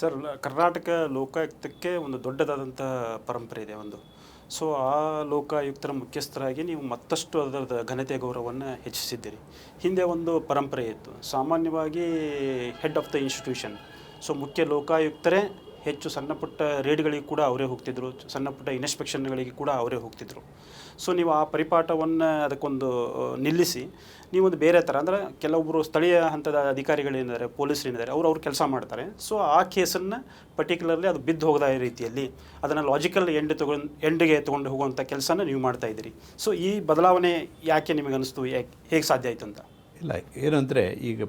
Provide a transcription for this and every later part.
Sir Karnataka ಲೋಕಾಯುಕ್ತಕ್ಕೆ ಒಂದು ದೊಡ್ಡದಾದಂಥ ಪರಂಪರೆ ಇದೆ ಒಂದು. ಸೊ, ಆ ಲೋಕಾಯುಕ್ತರ ಮುಖ್ಯಸ್ಥರಾಗಿ ನೀವು ಮತ್ತಷ್ಟು ಅದರ ಘನತೆ ಗೌರವವನ್ನು ಹೆಚ್ಚಿಸಿದ್ದೀರಿ. ಹಿಂದೆ ಒಂದು ಪರಂಪರೆ ಇತ್ತು. ಸಾಮಾನ್ಯವಾಗಿ head of the institution so, ಮುಖ್ಯ ಲೋಕಾಯುಕ್ತರೇ ಹೆಚ್ಚು ಸಣ್ಣ ಪುಟ್ಟ ರೇಡ್ಗಳಿಗೆ ಕೂಡ ಅವರೇ ಹೋಗ್ತಿದ್ರು, ಸಣ್ಣ ಪುಟ್ಟ ಇನ್ಸ್ಪೆಕ್ಷನ್ಗಳಿಗೆ ಕೂಡ ಅವರೇ ಹೋಗ್ತಿದ್ರು. ಸೊ ನೀವು ಆ ಪರಿಪಾಠವನ್ನು ಅದಕ್ಕೊಂದು ನಿಲ್ಲಿಸಿ ನೀವೊಂದು ಬೇರೆ ಥರ ಅಂದರೆ ಕೆಲವೊಬ್ಬರು ಸ್ಥಳೀಯ ಹಂತದ ಅಧಿಕಾರಿಗಳೇನಿದ್ದಾರೆ ಪೊಲೀಸರೇನಿದ್ದಾರೆ ಅವರು, ಅವ್ರು ಕೆಲಸ ಮಾಡ್ತಾರೆ. ಸೊ ಆ ಕೇಸನ್ನು ಪರ್ಟಿಕ್ಯುಲರ್ಲಿ ಅದು ಬಿದ್ದು ಹೋಗದ ರೀತಿಯಲ್ಲಿ, ಅದನ್ನು ಲಾಜಿಕಲ್ ಎಂಡ್ ತಗೊಂಡು ಎಂಡ್ಗೆ ತೊಗೊಂಡು ಹೋಗುವಂಥ ಕೆಲಸನ ನೀವು ಮಾಡ್ತಾ ಇದ್ದೀರಿ. ಸೊ ಈ ಬದಲಾವಣೆ ಯಾಕೆ ನಿಮಗೆ ಅನಿಸ್ತು ಯಾಕೆ ಹೇಗೆ ಸಾಧ್ಯ ಆಯಿತು ಅಂತ? ಇಲ್ಲ, ಏನಂದರೆ ಈಗ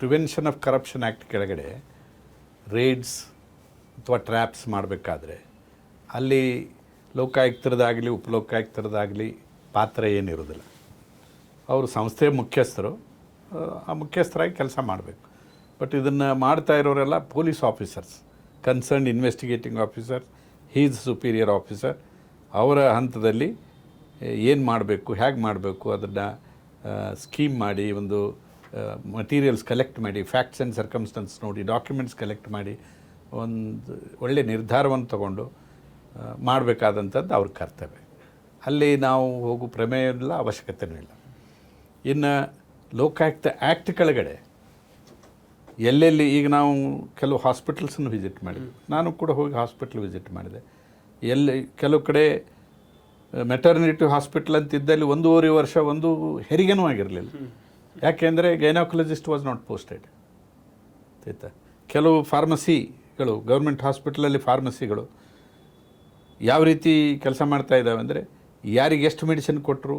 ಪ್ರಿವೆನ್ಷನ್ ಆಫ್ ಕರಪ್ಷನ್ ಆ್ಯಕ್ಟ್ ಕೆಳಗಡೆ ರೇಡ್ಸ್ ಅಥವಾ ಟ್ರ್ಯಾಪ್ಸ್ ಮಾಡಬೇಕಾದ್ರೆ ಅಲ್ಲಿ ಲೋಕಾಯುಕ್ತರದಾಗಲಿ ಉಪಲೋಕಾಯುಕ್ತರದಾಗಲಿ ಪಾತ್ರ ಏನಿರೋದಿಲ್ಲ ಅವರು ಸಂಸ್ಥೆ ಮುಖ್ಯಸ್ಥರು ಆ, ಮುಖ್ಯಸ್ಥರಾಗಿ ಕೆಲಸ ಮಾಡಬೇಕು. ಬಟ್ ಇದನ್ನು ಮಾಡ್ತಾ ಇರೋರೆಲ್ಲ police officers concern investigating officer his superior officer ಅವರ ಹಂತದಲ್ಲಿ ಏನು ಮಾಡಬೇಕು ಹೇಗೆ ಮಾಡಬೇಕು ಅದನ್ನು ಸ್ಕೀಮ್ ಮಾಡಿ ಒಂದು ಮಟೀರಿಯಲ್ಸ್ ಕಲೆಕ್ಟ್ ಮಾಡಿ ಫ್ಯಾಕ್ಟ್ಸ್ ಆ್ಯಂಡ್ ಸರ್ಕಮ್ಸ್ಟನ್ಸ್ ನೋಡಿ ಡಾಕ್ಯುಮೆಂಟ್ಸ್ ಕಲೆಕ್ಟ್ ಮಾಡಿ ಒಂದು ಒಳ್ಳೆಯ ನಿರ್ಧಾರವನ್ನು ತಗೊಂಡು ಮಾಡಬೇಕಾದಂಥದ್ದು ಅವ್ರ ಕರ್ತವ್ಯ. ಅಲ್ಲಿ ನಾವು ಹೋಗು ಪ್ರಮೇಯ ಇಲ್ಲ ಅವಶ್ಯಕತೆಯೂ ಇಲ್ಲ. ಇನ್ನು ಲೋಕಾಯುಕ್ತ ಆ್ಯಕ್ಟ್ ಕೆಳಗಡೆ ಎಲ್ಲೆಲ್ಲಿ ಈಗ ನಾವು ಕೆಲವು ಹಾಸ್ಪಿಟಲ್ಸನ್ನು ವಿಸಿಟ್ ಮಾಡಿದ್ವಿ. ನಾನು ಕೂಡ ಹೋಗಿ ಹಾಸ್ಪಿಟ್ಲ್ ವಿಸಿಟ್ ಮಾಡಿದೆ. ಎಲ್ಲಿ ಕೆಲವು ಕಡೆ ಮೆಟರ್ನಿಟಿ ಹಾಸ್ಪಿಟ್ಲ್ ಅಂತಿದ್ದಲ್ಲಿ ಒಂದೂವರೆ ವರ್ಷ ಒಂದು ಹೆರಿಗೆನೂ ಆಗಿರಲಿಲ್ಲ. ಯಾಕೆಂದರೆ ಗೈನಾಕೊಲಜಿಸ್ಟ್ ವಾಸ್ ನಾಟ್ ಪೋಸ್ಟೆಡ್ ಆಯ್ತಾ? ಕೆಲವು ಫಾರ್ಮಸಿಗಳು ಗೌರ್ಮೆಂಟ್ ಹಾಸ್ಪಿಟ್ಲಲ್ಲಿ ಫಾರ್ಮಸಿಗಳು ಯಾವ ರೀತಿ ಕೆಲಸ ಮಾಡ್ತಾ ಇದ್ದಾವೆ ಅಂದರೆ, ಯಾರಿಗೆ ಎಷ್ಟು ಮೆಡಿಸಿನ್ ಕೊಟ್ಟರು,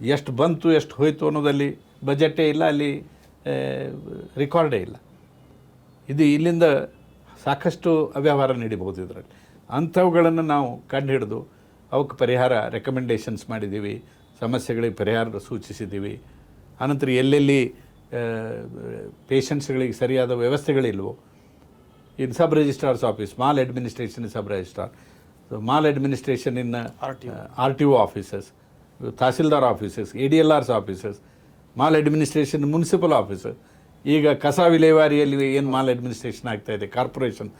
ಎಷ್ಟು ಬಂತು, ಎಷ್ಟು ಹೋಯಿತು ಅನ್ನೋದಲ್ಲಿ ಬಜೆಟೇ ಇಲ್ಲ, ಅಲ್ಲಿ ರೆಕಾರ್ಡೇ ಇಲ್ಲ. ಇದು ಇಲ್ಲಿಂದ ಸಾಕಷ್ಟು ಅವ್ಯವಹಾರ ನೀಡಿಬಹುದು ಇದರಲ್ಲಿ. ಅಂಥವುಗಳನ್ನು ನಾವು ಕಂಡುಹಿಡಿದು ಅವಕ್ಕೆ ಪರಿಹಾರ ರೆಕಮೆಂಡೇಷನ್ಸ್ ಮಾಡಿದ್ದೀವಿ, ಸಮಸ್ಯೆಗಳಿಗೆ ಪರಿಹಾರ ಸೂಚಿಸಿದ್ದೀವಿ. ಆನಂತರ ಎಲ್ಲೆಲ್ಲಿ ಪೇಷಂಟ್ಸ್ಗಳಿಗೆ ಸರಿಯಾದ ವ್ಯವಸ್ಥೆಗಳಿಲ್ವೋ in sub registrars office maladministration sub registrar maladministration in R T O offices tahsildar offices A D L Rs offices maladministration municipal officer ಈಗ ಕಸ ವಿಲೇವಾರಿಯಲ್ಲಿ ಏನು ಮಾಲ್ ಅಡ್ಮಿನಿಸ್ಟ್ರೇಷನ್ ಆಗ್ತಾ ಇದೆ? Corporation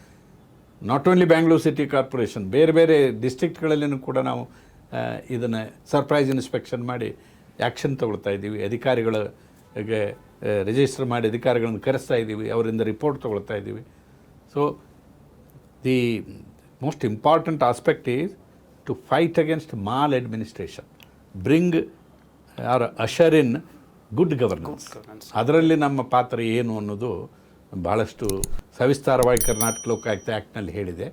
not only Bangalore city corporation ಬೇರೆ ಬೇರೆ ಡಿಸ್ಟ್ರಿಕ್ಟ್ಗಳಲ್ಲಿಯೂ ಕೂಡ ನಾವು ಇದನ್ನು ಸರ್ಪ್ರೈಸ್ ಇನ್ಸ್ಪೆಕ್ಷನ್ ಮಾಡಿ ಆ್ಯಕ್ಷನ್ ತಗೊಳ್ತಾ ಇದ್ದೀವಿ. ಅಧಿಕಾರಿಗಳಿಗೆ ರಿಜಿಸ್ಟರ್ ಮಾಡಿ ಅಧಿಕಾರಿಗಳನ್ನು ಕರೆಸ್ತಾ ಇದ್ದೀವಿ. ಅವರಿಂದ ರಿಪೋರ್ಟ್ ತೊಗೊಳ್ತಾ ಇದ್ದೀವಿ. So the most important aspect is to fight against maladministration bring or usher in good governance ಅದರಲ್ಲಿ ನಮ್ಮ ಪಾತ್ರ ಏನು ಅನ್ನೋದು ಭಾಳಷ್ಟು ಸವಿಸ್ತಾರವಾಗಿ ಕರ್ನಾಟಕ ಲೋಕಾಯುಕ್ತ ಆ್ಯಕ್ಟ್ನಲ್ಲಿ ಹೇಳಿದೆ.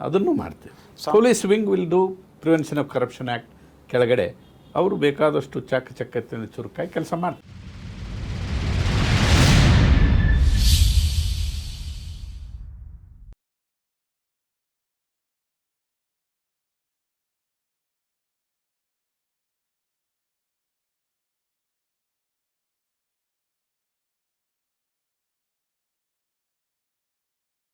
ಅದನ್ನು ಮಾಡ್ತೇವೆ. Police wing will do prevention of corruption act ಕೆಳಗಡೆ. ಅವರು ಬೇಕಾದಷ್ಟು ಚಾಕಚಕ್ಯತೆಯನ್ನು ಚುರುಕಾಗಿ ಕೆಲಸ ಮಾಡ್ತಾರೆ.